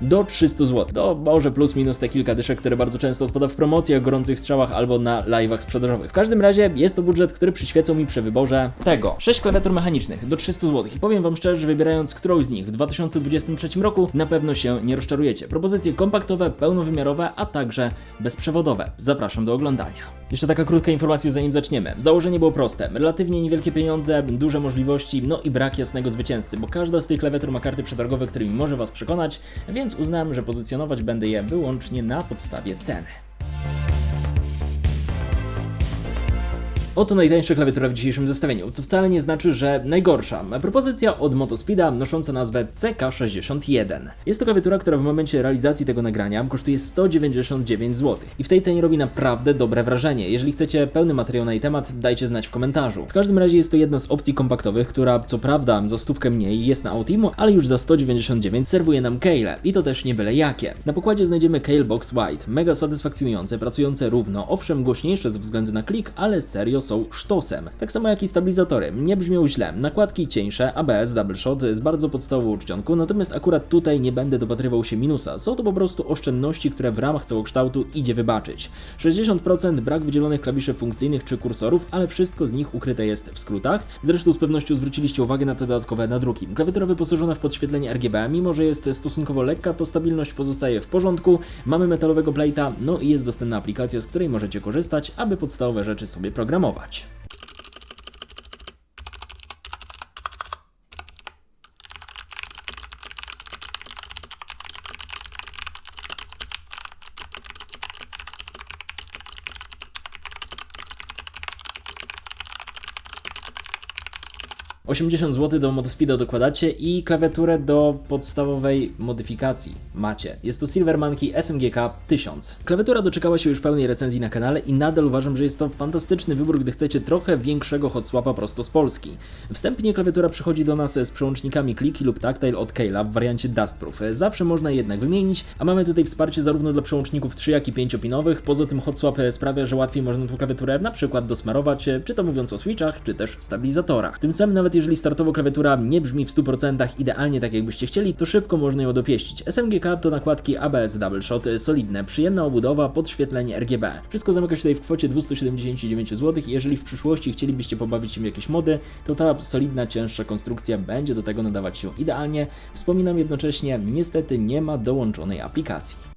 do 300 zł. To może plus minus te kilka dyszek, które bardzo często odpada w promocjach, gorących strzałach albo na live'ach sprzedażowych. W każdym razie jest to budżet, który przyświecał mi przy wyborze tego. 6 klawiatur mechanicznych do 300 zł. I powiem wam szczerze, że wybierając którąś z nich w 2023 roku na pewno się nie rozczarujecie. Propozycje kompaktowe, pełnowymiarowe, a także bezprzewodowe. Zapraszam do oglądania. Jeszcze taka krótka informacja zanim zaczniemy. Założenie było proste. Relatywnie niewielkie pieniądze, duże możliwości, no i brak jasnego zwycięzcy, bo każda z tych klawiatur ma karty przetargowe, którymi może was przekonać, więc uznałem, że pozycjonować będę je wyłącznie na podstawie ceny. Oto najtańsza klawiatura w dzisiejszym zestawieniu, co wcale nie znaczy, że najgorsza. Propozycja od Motospeeda nosząca nazwę CK61. Jest to klawiatura, która w momencie realizacji tego nagrania kosztuje 199 zł. I w tej cenie robi naprawdę dobre wrażenie. Jeżeli chcecie pełny materiał na jej temat, dajcie znać w komentarzu. W każdym razie jest to jedna z opcji kompaktowych, która co prawda za stówkę mniej jest na Autimu, ale już za 199 serwuje nam Kale. I to też nie byle jakie. Na pokładzie znajdziemy Kale Box White. Mega satysfakcjonujące, pracujące równo, owszem głośniejsze ze względu na klik, ale serio są sztosem. Tak samo jak i stabilizatory. Nie brzmią źle. Nakładki cieńsze, ABS Double Shot z bardzo podstawową czcionką, natomiast akurat tutaj nie będę dopatrywał się minusa. Są to po prostu oszczędności, które w ramach całokształtu idzie wybaczyć. 60% brak wydzielonych klawiszy funkcyjnych czy kursorów, ale wszystko z nich ukryte jest w skrótach. Zresztą z pewnością zwróciliście uwagę na te dodatkowe nadruki. Klawiatura wyposażona w podświetlenie RGB, mimo że jest stosunkowo lekka, to stabilność pozostaje w porządku. Mamy metalowego plate'a, no i jest dostępna aplikacja, z której możecie korzystać, aby podstawowe rzeczy sobie programować. Watch. $80 zł do Motospeeda dokładacie i klawiaturę do podstawowej modyfikacji macie. Jest to Silver Monkey SMGK 1000. Klawiatura doczekała się już pełnej recenzji na kanale i nadal uważam, że jest to fantastyczny wybór, gdy chcecie trochę większego hot swapa prosto z Polski. Wstępnie klawiatura przychodzi do nas z przełącznikami kliki lub tactile od Kayla w wariancie Dustproof. Zawsze można je jednak wymienić, a mamy tutaj wsparcie zarówno dla przełączników 3 jak i 5-pinowych. Poza tym hot swap sprawia, że łatwiej można tą klawiaturę na przykład dosmarować, czy to mówiąc o switchach, czy też stabilizatorach. Tym samym nawet jeżeli startowo klawiatura nie brzmi w 100% idealnie tak jakbyście chcieli, to szybko można ją dopieścić. SMGK to nakładki ABS Double Shot, solidne, przyjemna obudowa, podświetlenie RGB. Wszystko zamyka się tutaj w kwocie 279 zł i jeżeli w przyszłości chcielibyście pobawić się w jakieś mody, to ta solidna, cięższa konstrukcja będzie do tego nadawać się idealnie. Wspominam jednocześnie, niestety nie ma dołączonej aplikacji.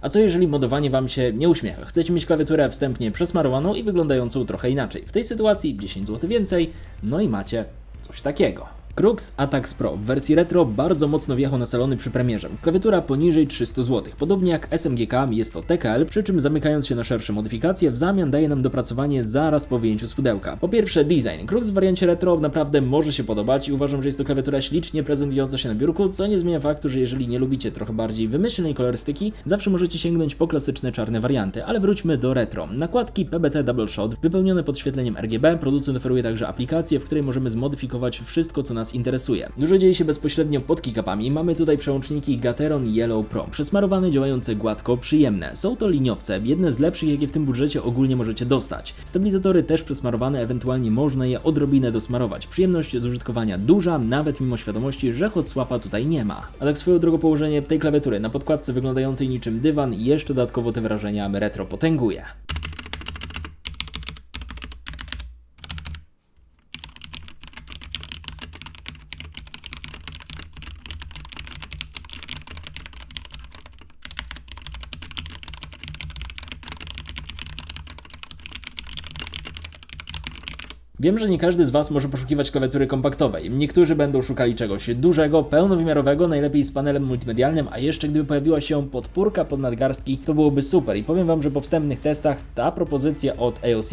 A co jeżeli modowanie Wam się nie uśmiecha? Chcecie mieć klawiaturę wstępnie przesmarowaną i wyglądającą trochę inaczej. W tej sytuacji 10 zł więcej, no i macie coś takiego. Crux Atax Pro w wersji retro bardzo mocno wjechał na salony przy premierze. Klawiatura poniżej 300 zł. Podobnie jak SMGK jest to TKL, przy czym zamykając się na szersze modyfikacje, w zamian daje nam dopracowanie zaraz po wyjęciu z pudełka. Po pierwsze design. Crux w wariancie retro naprawdę może się podobać i uważam, że jest to klawiatura ślicznie prezentująca się na biurku, co nie zmienia faktu, że jeżeli nie lubicie trochę bardziej wymyślnej kolorystyki, zawsze możecie sięgnąć po klasyczne czarne warianty, ale wróćmy do retro. Nakładki PBT Double Shot wypełnione podświetleniem RGB, producent oferuje także aplikację, w której możemy zmodyfikować wszystko, co nas interesuje. Dużo dzieje się bezpośrednio pod kickupami. Mamy tutaj przełączniki Gateron Yellow Pro, przesmarowane, działające gładko, przyjemne. Są to liniowce, jedne z lepszych, jakie w tym budżecie ogólnie możecie dostać. Stabilizatory też przesmarowane, ewentualnie można je odrobinę dosmarować. Przyjemność z użytkowania duża, nawet mimo świadomości, że hot swapa tutaj nie ma. A tak swoją drogą położenie tej klawiatury na podkładce wyglądającej niczym dywan jeszcze dodatkowo te wrażenia retro potęguje. Wiem, że nie każdy z Was może poszukiwać klawiatury kompaktowej. Niektórzy będą szukali czegoś dużego, pełnowymiarowego, najlepiej z panelem multimedialnym, a jeszcze gdyby pojawiła się podpórka pod nadgarstki, to byłoby super. I powiem Wam, że po wstępnych testach ta propozycja od AOC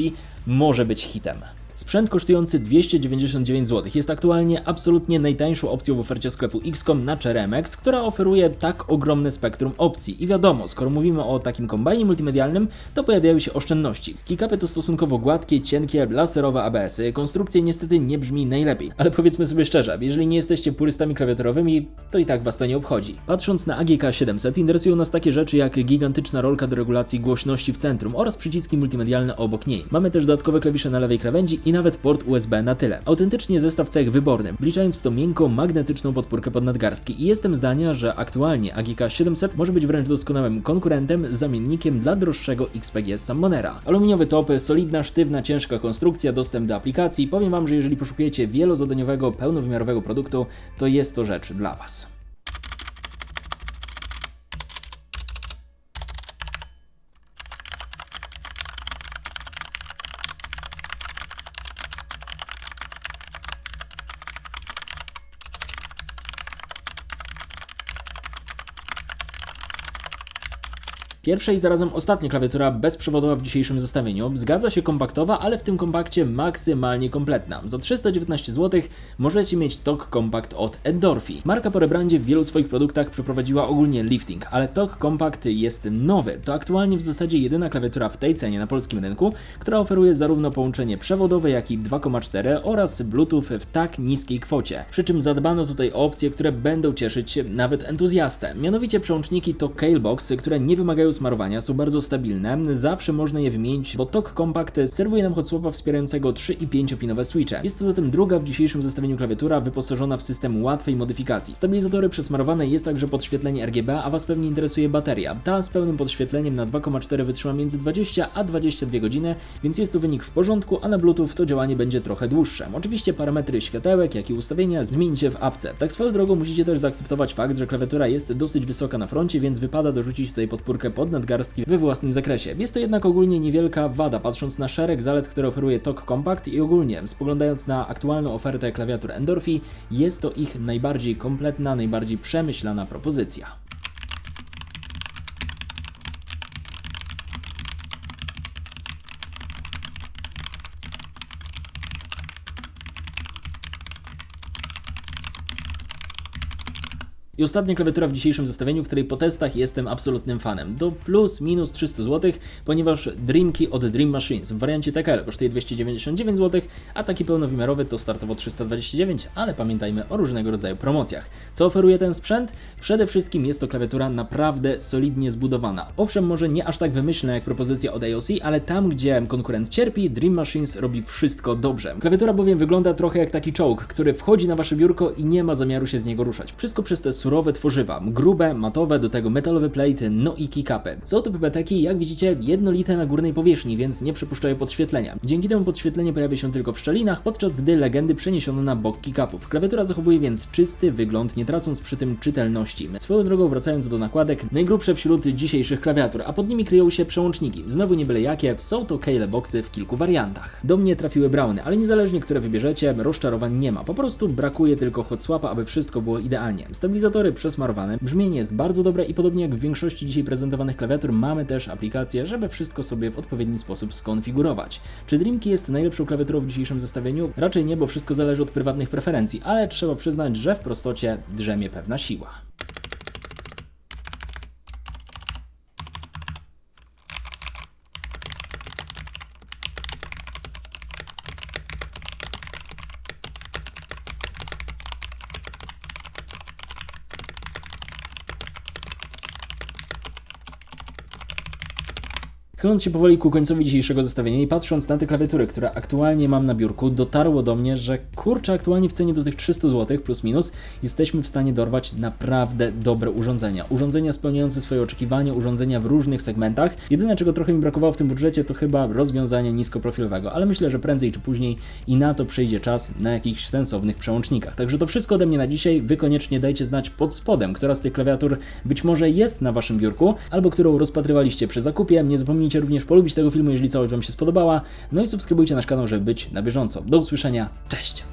może być hitem. Sprzęt kosztujący 299 zł jest aktualnie absolutnie najtańszą opcją w ofercie sklepu XCOM na CRMX, która oferuje tak ogromne spektrum opcji. I wiadomo, skoro mówimy o takim kombajnie multimedialnym, to pojawiają się oszczędności. Kickupy to stosunkowo gładkie, cienkie, laserowe ABS-y. Konstrukcja niestety nie brzmi najlepiej. Ale powiedzmy sobie szczerze, jeżeli nie jesteście purystami klawiaturowymi, to i tak was to nie obchodzi. Patrząc na AGK 700 interesują nas takie rzeczy jak gigantyczna rolka do regulacji głośności w centrum oraz przyciski multimedialne obok niej. Mamy też dodatkowe klawisze na lewej krawędzi i nawet port USB na tyle. Autentycznie zestaw cech wyborny, wliczając w to miękką, magnetyczną podpórkę pod nadgarstki i jestem zdania, że aktualnie AGK 700 może być wręcz doskonałym konkurentem, zamiennikiem dla droższego XPG Summonera. Aluminiowy topy, solidna, sztywna, ciężka konstrukcja, dostęp do aplikacji. Powiem Wam, że jeżeli poszukujecie wielozadaniowego, pełnowymiarowego produktu, to jest to rzecz dla Was. Pierwsza i zarazem ostatnia klawiatura bezprzewodowa w dzisiejszym zestawieniu. Zgadza się kompaktowa, ale w tym kompakcie maksymalnie kompletna. Za 319 zł możecie mieć TOG Compact od Endorphi. Marka po rebrandzie w wielu swoich produktach przeprowadziła ogólnie lifting, ale TOG Compact jest nowy. To aktualnie w zasadzie jedyna klawiatura w tej cenie na polskim rynku, która oferuje zarówno połączenie przewodowe, jak i 2,4 oraz Bluetooth w tak niskiej kwocie. Przy czym zadbano tutaj o opcje, które będą cieszyć nawet entuzjastę. Mianowicie przełączniki to Calebox, które nie wymagają smarowania, są bardzo stabilne, zawsze można je wymienić, bo TOG Compact serwuje nam hotswapa wspierającego 3 i 5-pinowe switche. Jest to zatem druga w dzisiejszym zestawieniu klawiatura wyposażona w system łatwej modyfikacji. Stabilizatory przesmarowane jest także podświetlenie RGB, a Was pewnie interesuje bateria. Ta z pełnym podświetleniem na 2,4 wytrzyma między 20 a 22 godziny, więc jest to wynik w porządku, a na Bluetooth to działanie będzie trochę dłuższe. Oczywiście parametry światełek, jak i ustawienia zmienicie w apce. Tak swoją drogą musicie też zaakceptować fakt, że klawiatura jest dosyć wysoka na froncie, więc wypada dorzucić tutaj podpórkę pod nadgarstki we własnym zakresie. Jest to jednak ogólnie niewielka wada, patrząc na szereg zalet, które oferuje TOG Compact i ogólnie spoglądając na aktualną ofertę klawiatur Endorphi, jest to ich najbardziej kompletna, najbardziej przemyślana propozycja. I ostatnia klawiatura w dzisiejszym zestawieniu, której po testach jestem absolutnym fanem. Do plus minus 300 zł, ponieważ Dreamkey od Dream Machines w wariancie TKL kosztuje 299 zł, a taki pełnowymiarowy to startowo 329, ale pamiętajmy o różnego rodzaju promocjach. Co oferuje ten sprzęt? Przede wszystkim jest to klawiatura naprawdę solidnie zbudowana. Owszem, może nie aż tak wymyślna jak propozycja od AOC, ale tam gdzie konkurent cierpi, Dream Machines robi wszystko dobrze. Klawiatura bowiem wygląda trochę jak taki czołg, który wchodzi na wasze biurko i nie ma zamiaru się z niego ruszać. Wszystko przez te surowe tworzywa, grube, matowe, do tego metalowe plate, no i kickupy. Są to pipeteki, jak widzicie, jednolite na górnej powierzchni, więc nie przypuszczają podświetlenia. Dzięki temu podświetlenie pojawia się tylko w szczelinach, podczas gdy legendy przeniesiono na bok kickupów. Klawiatura zachowuje więc czysty wygląd, nie tracąc przy tym czytelności. Swoją drogą wracając do nakładek, najgrubsze wśród dzisiejszych klawiatur, a pod nimi kryją się przełączniki. Znowu nie byle jakie, są to Keyle Boxy w kilku wariantach. Do mnie trafiły browny, ale niezależnie które wybierzecie, rozczarowań nie ma. Po prostu brakuje tylko hot swapa, aby wszystko było idealnie. Stabilizatory przesmarowane, brzmienie jest bardzo dobre i podobnie jak w większości dzisiaj prezentowanych klawiatur mamy też aplikację, żeby wszystko sobie w odpowiedni sposób skonfigurować. Czy Dreamkey jest najlepszą klawiaturą w dzisiejszym zestawieniu? Raczej nie, bo wszystko zależy od prywatnych preferencji, ale trzeba przyznać, że w prostocie drzemie pewna siła. Chyląc się powoli ku końcowi dzisiejszego zestawienia i patrząc na te klawiatury, które aktualnie mam na biurku, dotarło do mnie, że kurczę, aktualnie w cenie do tych 300 zł plus minus jesteśmy w stanie dorwać naprawdę dobre urządzenia. Urządzenia spełniające swoje oczekiwania, urządzenia w różnych segmentach. Jedyne, czego trochę mi brakowało w tym budżecie, to chyba rozwiązanie niskoprofilowego, ale myślę, że prędzej czy później i na to przyjdzie czas na jakichś sensownych przełącznikach. Także to wszystko ode mnie na dzisiaj. Wy koniecznie dajcie znać pod spodem, która z tych klawiatur być może jest na Waszym biurku, albo którą rozpatrywaliście przy zakupie. Nie zapomnijcie Zapomnijcie również polubić tego filmu, jeżeli całość Wam się spodobała. No i subskrybujcie nasz kanał, żeby być na bieżąco. Do usłyszenia. Cześć!